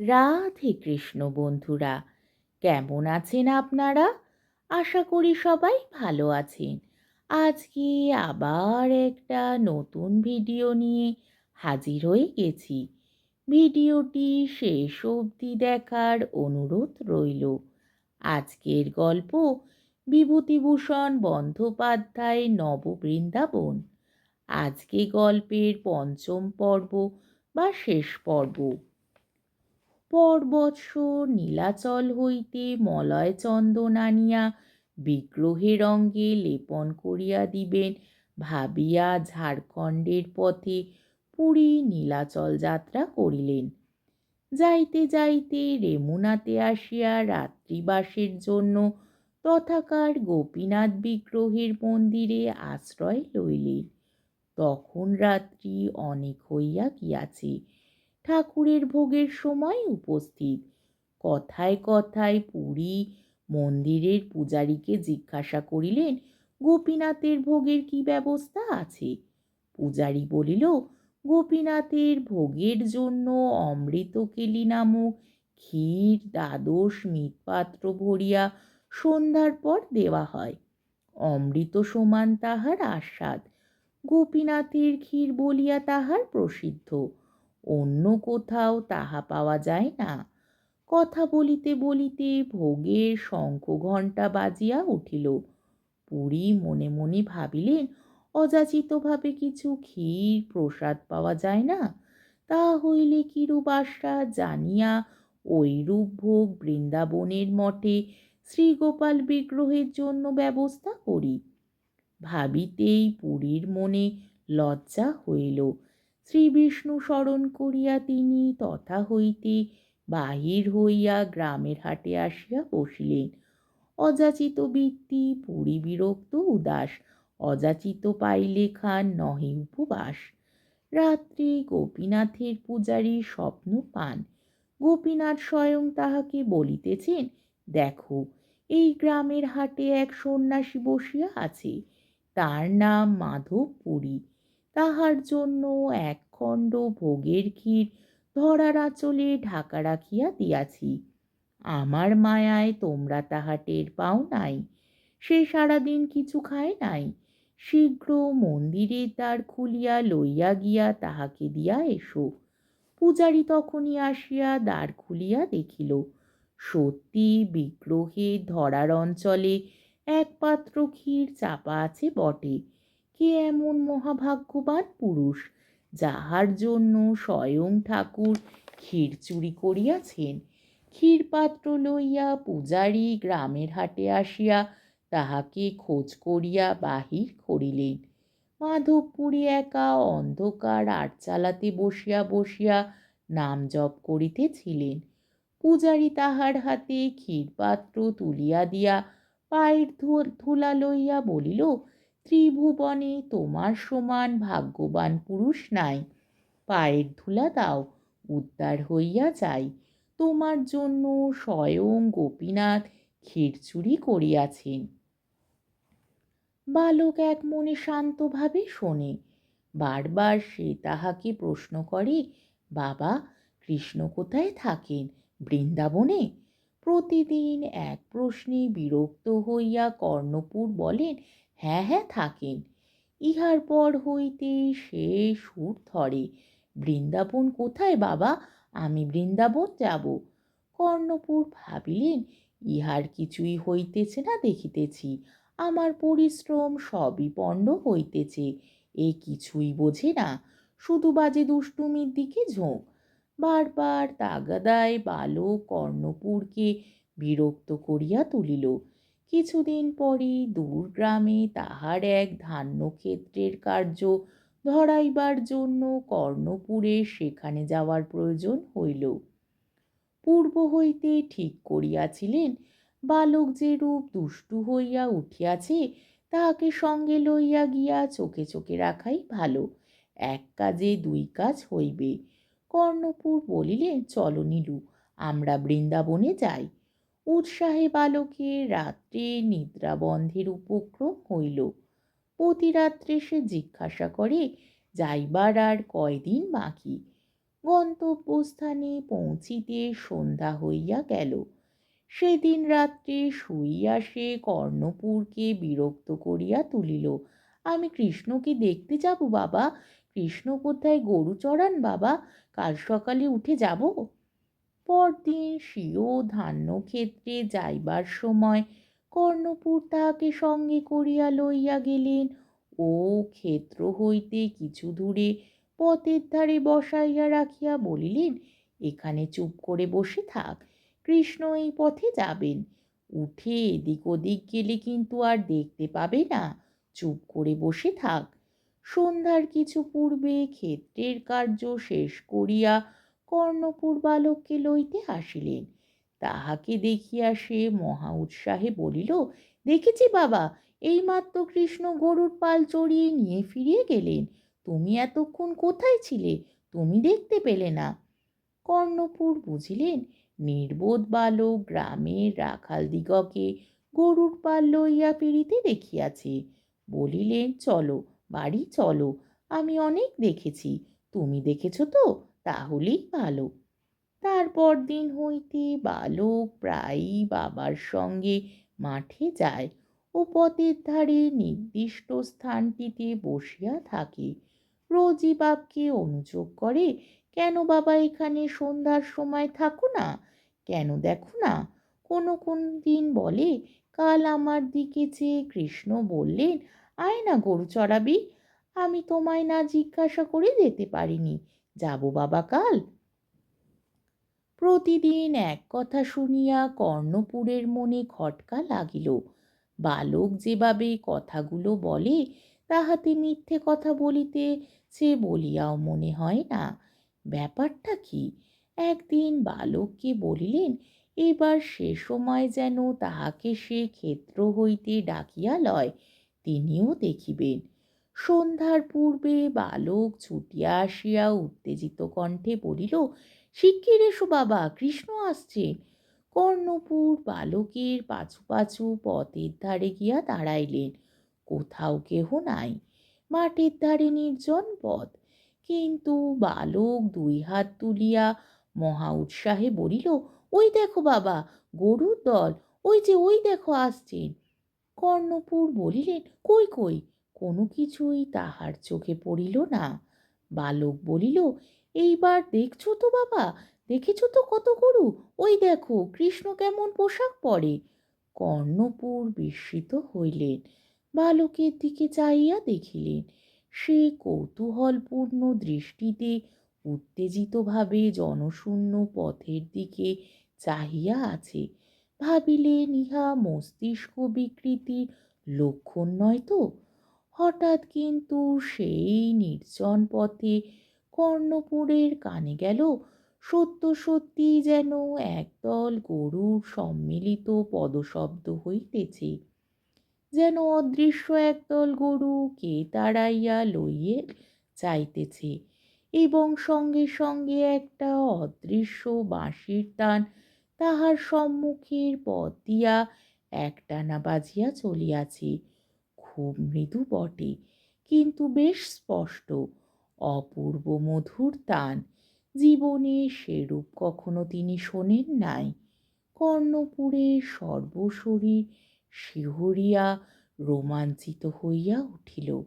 রাধে কৃষ্ণ বন্ধুরা, কেমন আছেন আপনারা? আশা করি সবাই ভালো আছেন। আজকে আবার একটা নতুন ভিডিও নিয়ে হাজির হয়ে গেছি। ভিডিওটি শেষ অবধি দেখার অনুরোধ রইল। আজকের গল্প বিভূতিভূষণ বন্দ্যোপাধ্যায় নববৃন্দাবন। আজকে গল্পের পঞ্চম পর্ব বা শেষ পর্ব। পরবৎসর নীলাচল হইতে মলয় চন্দন আনিয়া বিগ্রহের অঙ্গে লেপন করিয়া দিবেন। ভাবিয়া ঝাড়খণ্ডের পথে পুরী নীলাচল যাত্রা করিলেন। যাইতে যাইতে রেমুনাতে আসিয়া রাত্রিবাসের জন্য তথাকার গোপীনাথ বিগ্রহের মন্দিরে আশ্রয় লইলেন। তখন রাত্রি অনেক হইয়া গিয়াছে। ঠাকুরের ভোগের সময় উপস্থিত। কথায় কথায় পুরী মন্দিরের পূজারীকে জিজ্ঞাসা করিলেন, গোপীনাথের ভোগের কি ব্যবস্থা আছে? পূজারী বলিল, গোপীনাথের ভোগের জন্য অমৃতকেলি নামক ক্ষীর, দ্বাদশ মৃৎপাত্র ভরিয়া সন্ধ্যার পর দেওয়া হয়। অমৃত সমান তাহার আস্বাদ। গোপীনাথের ক্ষীর বলিয়া তাহার প্রসিদ্ধ। অন্য কোথাও তাহা পাওয়া যায় না। কথা বলিতে বলিতে ভোগের শঙ্খ ঘণ্টা বাজিয়া উঠিল। পুরী মনে মনে ভাবিলেন, অযাচিতভাবে কিছু ক্ষীর প্রসাদ পাওয়া যায় না। তা হইলে কিরূপ আশ্বাস জানিয়া ঐরূপ ভোগ বৃন্দাবনের মঠে শ্রীগোপাল বিগ্রহের জন্য ব্যবস্থা করি। ভাবিতেই পুরীর মনে লজ্জা হইল। শ্রী বিষ্ণু স্মরণ করিয়া তিনি তথা হইতে বাহির হইয়া গ্রামের হাটে আসিয়া বসিলেন। অযাচিত বৃত্তি পরিবিরক্ত উদাস, অযাচিত পাইলে খান নহে উপবাস। রাত্রি গোপীনাথের পূজারী স্বপ্ন পান। গোপীনাথ স্বয়ং তাহাকে বলিতেছেন, দেখো, এই গ্রামের হাটে এক সন্ন্যাসী বসিয়া আছে। তার নাম মাধব পুরী তাহার জন্য এক খণ্ড ভোগের ক্ষীর ধরার আঁচলে ঢাকা রাখিয়া দিয়াছি। আমার মায়ায় তোমরা তাহা টের পাও নাই। সে সারাদিন কিছু খায় নাই। শীঘ্র মন্দিরের দ্বার খুলিয়া লইয়া গিয়া তাহাকে দিয়া এসো। পূজারী তখনই আসিয়া দ্বার খুলিয়া দেখিল, সত্যি বিগ্রহে ধরার অঞ্চলে এক পাত্র ক্ষীর চাপা আছে বটে। কে এমন মহাভাগ্যবান পুরুষ, যাহার জন্য স্বয়ং ঠাকুর ক্ষীর চুরি করিয়াছেন? ক্ষীরপাত্র লইয়া পূজারী গ্রামের হাটে আসিয়া তাহাকে খোঁজ করিয়া বাহির করিলেন। মাধবপুরী একা অন্ধকার আট চালাতে বসিয়া বসিয়া নাম জপ করিতেছিলেন। পূজারী তাহার হাতে ক্ষীরপাত্র তুলিয়া দিয়া পায়ের ধুলা লইয়া বলিল ত্রিভুবনে তোমার সমান ভাগ্যবান পুরুষ নাই। পায়ের ধুলা দাও, উদ্ধার হইয়া যাই। তোমার জন্য স্বয়ং গোপীনাথ ক্ষীরচুরি করিয়াছেন। বালক এক মনে শান্তভাবে শোনে, বারবার সে তাহাকে প্রশ্ন করে, বাবা, কৃষ্ণ কোথায় থাকেন? বৃন্দাবনে? প্রতিদিন এক প্রশ্নে বিরক্ত হইয়া কর্ণপুর বলেন হ্যাঁ হ্যাঁ থাকেন। ইহার পর হইতে সে সুর ধরে, বৃন্দাবন কোথায় বাবা? আমি বৃন্দাবন যাব। কর্ণপুর ভাবিলেন, ইহার কিছুই হইতেছে না দেখিতেছি। আমার পরিশ্রম সবই পণ্ড হইতেছে, এ কিছুই বোঝে না। শুধু বাজে দুষ্টুমির দিকে ঝোঁক। বারবার তাগাদায় বালক কর্ণপুরকে বিরক্ত করিয়া তুলিল। কিছুদিন পরেই দূর গ্রামে তাহার এক ধান্যক্ষেত্রের কার্য ধরাইবার জন্য কর্ণপুরে সেখানে যাওয়ার প্রয়োজন হইল। পূর্ব হইতে ঠিক করিয়াছিলেন, বালক যে রূপ দুষ্টু হইয়া উঠিয়াছে, তাহাকে সঙ্গে লইয়া গিয়া চোখে চোখে রাখাই ভালো, এক কাজে দুই কাজ হইবে। কর্ণপুর বলিলেন, চলো নীলু, আমরা বৃন্দাবনে যাই। উৎসাহে বালকের রাত্রে নিদ্রাবন্ধের উপক্রম হইল। প্রতি রাত্রে সে জিজ্ঞাসা করে, যাইবার আর কয়দিন বাকি? গন্তব্যস্থানে পৌঁছিতে সন্ধ্যা হইয়া গেল। সেদিন রাত্রে শুইয়া সে কর্ণপুরকে বিরক্ত করিয়া তুলিল। আমি কৃষ্ণকে দেখতে যাব বাবা। কৃষ্ণ কোথায় গরু চড়ান বাবা? কাল সকালে উঠে যাব? পরদিন স্বীয় ধান্যক্ষেত্রে যাইবার সময় কর্ণপুর তাহাকে সঙ্গে করিয়া লইয়া গেলেন। ও ক্ষেত্র হইতে কিছু দূরে পথের ধারে বসাইয়া রাখিয়া বলিলেন, এখানে চুপ করে বসে থাক, কৃষ্ণ এই পথে যাবেন। উঠে এদিক ওদিক গেলে কিন্তু আর দেখতে পাবে না, চুপ করে বসে থাক। সন্ধ্যার কিছু পূর্বে ক্ষেত্রের কার্য শেষ করিয়া কর্ণপুর বালককে লইতে আসিলেন। তাহাকে দেখিয়া সে মহা উৎসাহে বলিল, দেখেছি বাবা, এইমাত্র কৃষ্ণ গরুর পাল চড়িয়ে নিয়ে ফিরিয়ে গেলেন। তুমি এতক্ষণ কোথায় ছিলে? তুমি দেখতে পেলে না। কর্ণপুর বুঝিলেন, নির্বোধ বালক গ্রামের রাখালদিগকে গরুর পাল লইয়া ফিরিতে দেখিয়াছে। বলিলেন, চলো, বাড়ি চলো, আমি অনেক দেখেছি। তুমি দেখেছ তো? তাহলেই ভালো। তারপর দিন হইতে বালক প্রায়ই বাবার সঙ্গে মাঠে যায় ও পথের ধারে নির্দিষ্ট স্থানটিতে বসিয়া থাকে। রোজই বাপকে অনুযোগ করে, কেন বাবা এখানে সন্ধ্যার সময় থাকো না? কেন দেখো না? কোনো কোন দিন বলে, কাল আমার দিকে চেয়ে কৃষ্ণ বললেন, আয় না গরু চড়াবি। আমি তোমায় না জিজ্ঞাসা করে যেতে পারিনি। যাব বাবা কাল। প্রতিদিন এক কথা শুনিয়া কর্ণপুরের মনে খটকা লাগিল। বালক যেভাবে কথাগুলো বলে, তাহাতে মিথ্যে কথা বলিতে সে বলিয়াও মনে হয় না। ব্যাপারটা কি? একদিন বালককে বলিলেন, এবার সে সময় যেন তাহাকে সে ক্ষেত্র হইতে ডাকিয়া লয়, তিনিও দেখিবেন। সন্ধ্যার পূর্বে বালক ছুটিয়া আসিয়া উত্তেজিত কণ্ঠে বলিল শিগগির এসো বাবা, কৃষ্ণ আসছে? কর্ণপুর বালকের পাছু পাছু পথের ধারে গিয়া দাঁড়াইলেন। কোথাও কেহ নাই, মাঠের ধারে নির্জন পথ। কিন্তু বালক দুই হাত তুলিয়া মহা উৎসাহে বলিল, ওই দেখো বাবা, গরুর দল, ওই যে ওই দেখো আসছেন কর্ণপুর বলিলেন, কই কই? কোনো কিছুই তাহার চোখে পড়িল না। বালক বলিল, এইবার দেখছ তো বাবা, দেখেছ তো কত গরু? ওই দেখো, কৃষ্ণ কেমন পোশাক পরে। কর্ণপুর বিস্মিত হইলেন। বালকের দিকে চাইয়া দেখিলেন, সে কৌতূহলপূর্ণ দৃষ্টিতে উত্তেজিতভাবে জনশূন্য পথের দিকে চাহিয়া আছে। ভাবিলেন, ইহা মস্তিষ্ক বিকৃতির লক্ষণ নয় তো? হঠাৎ কিন্তু সেই নির্জন পথে কর্ণপুরের কানে গেল, সত্য সত্যি যেন একদল গরুর সম্মিলিত পদশব্দ হইতেছে। যেন অদৃশ্য একদল গরু কে তাড়াইয়া লইয়ে যাইতেছে এবং সঙ্গে সঙ্গে একটা অদৃশ্য বাঁশির টান তাহার সম্মুখের পথ দিয়া একটানা বাজিয়া চলিয়াছে। খুব মৃদু বটে, কিন্তু বেশ স্পষ্ট, অপূর্ব মধুর তান। জীবনে সেরূপ কখনো তিনি শোনেন নাই। কর্ণপুরে সর্বশরীর শিহরিয়া রোমাঞ্চিত হইয়া উঠিল।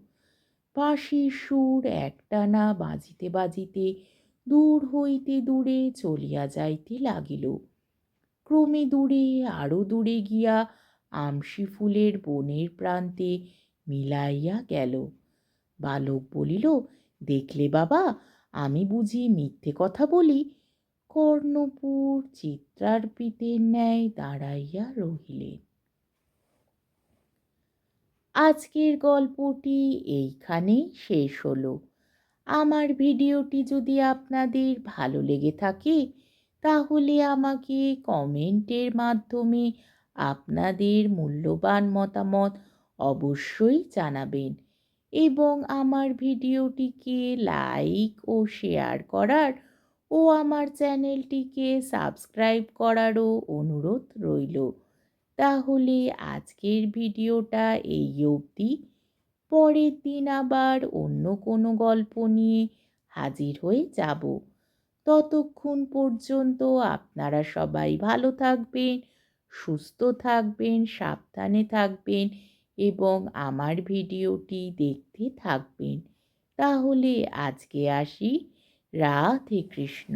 বাঁশির সুর একটানা বাজিতে বাজিতে দূর হইতে দূরে চলিয়া যাইতে লাগিল। ক্রমে দূরে আরও দূরে গিয়া আমসি ফুলের বনের প্রান্তে মিলাইয়া গেল। বালক বলিল, দেখলে বাবা, আমি বুঝি মিথ্যে কথা বলি কর্ণপুর চিত্রার্পিতের ন্যায় দাঁড়াইয়া রহিলেন। আজকের গল্পটি এইখানেই শেষ হলো। আমার ভিডিওটি যদি আপনাদের ভালো লেগে থাকে, তাহলে আমাকে কমেন্টের মাধ্যমে আপনাদের মূল্যবান মতামত অবশ্যই জানাবেন এবং আমার ভিডিওটিকে লাইক ও শেয়ার করার ও আমার চ্যানেলটিকে সাবস্ক্রাইব করারও অনুরোধ রইল। তাহলে আজকের ভিডিওটা এই অবধি। পরের দিন আবার অন্য কোনো গল্প নিয়ে হাজির হয়ে যাব। ততক্ষণ পর্যন্ত আপনারা সবাই ভালো থাকবেন সুস্থ থাকবেন সাবধানে থাকবেন এবং আমার ভিডিওটি দেখতে থাকবেন। তাহলে আজকে আসি। রাধে কৃষ্ণ।